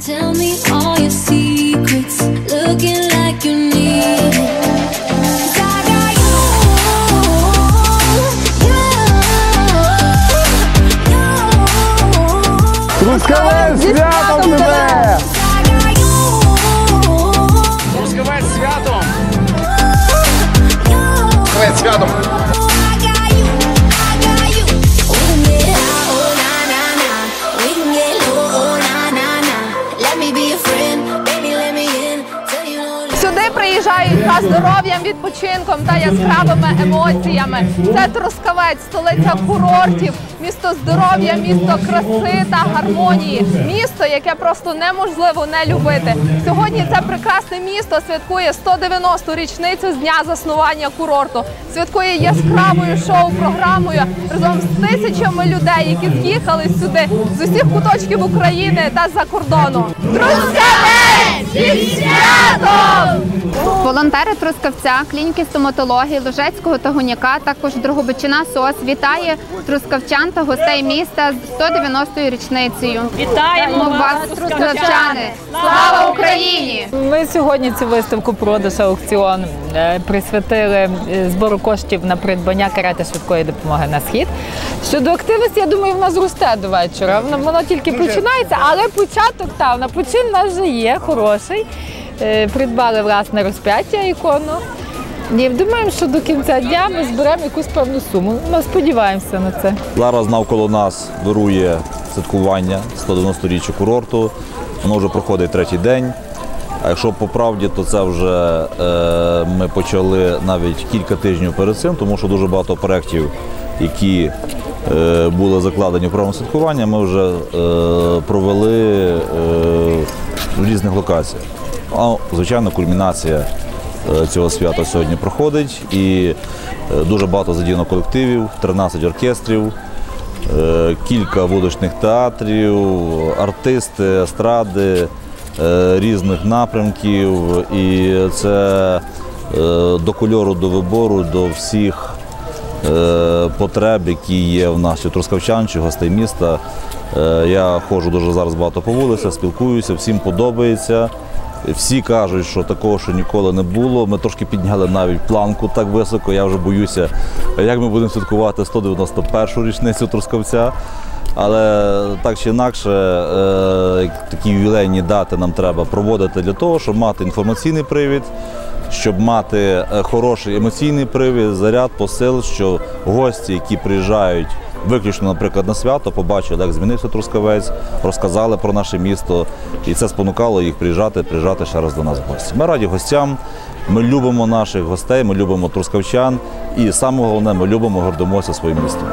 Tell me all your secrets, looking like you need it. 'Cause I got you, you, you. Трускавець, святом тебе! За здоров'ям, відпочинком та яскравими емоціями. Це Трускавець, столиця курортів, місто здоров'я, місто краси та гармонії. Місто, яке просто неможливо не любити. Сьогодні це прекрасне місто святкує 190-ту річницю з дня заснування курорту. Святкує яскравою шоу-програмою разом з тисячами людей, які з'їхали сюди з усіх куточків України та за кордону. Трускавець! Волонтери Трускавця, клініки стоматології, Ложецького та Гуняка, також Дрогобичина СОС вітає трускавчан та гостей міста з 190-ю річницею. Вітаємо вас, трускавчани! Слава Україні! Ми сьогодні цю виставку продаж аукціон е, присвятили е, збору коштів на придбання карети швидкої допомоги на схід. Щодо активності, я думаю, в нас росте до вечора. Воно, воно тільки починається, але початок там на почин у нас вже є хороший. Е, Придбали власне розп'яття ікону. І думаємо, що до кінця дня ми зберемо якусь певну суму. Ми сподіваємося на це. Зараз навколо нас вирує святкування 190-річчя курорту. Воно вже проходить третій день. А якщо по правді, то це вже е, ми почали навіть кілька тижнів перед цим, тому що дуже багато проєктів, які е, були закладені в програму святкування, ми вже е, провели е, в різних локаціях. А, звичайно, кульмінація е, цього свята сьогодні проходить і е, дуже багато задіяно колективів, 13 оркестрів, е, кілька вуличних театрів, артисти, естради різних напрямків. І це до кольору, до вибору, до всіх потреб, які є в нас у трускавчан чи гостей міста. Я ходжу дуже зараз багато по вулицях, спілкуюся, всім подобається. Всі кажуть, що такого ще ніколи не було. Ми трошки підняли навіть планку так високо. Я вже боюся, як ми будемо святкувати 191-ю річницю Трускавця. Але так чи інакше, е, такі ювілейні дати нам треба проводити для того, щоб мати інформаційний привід, щоб мати е, хороший емоційний привід, заряд, посил, що гості, які приїжджають виключно, наприклад, на свято, побачили, як змінився Трускавець, розказали про наше місто, і це спонукало їх приїжджати, приїжджати ще раз до нас в гості. Ми раді гостям, ми любимо наших гостей, ми любимо трускавчан, і саме головне, ми любимо гордимося своїм містом.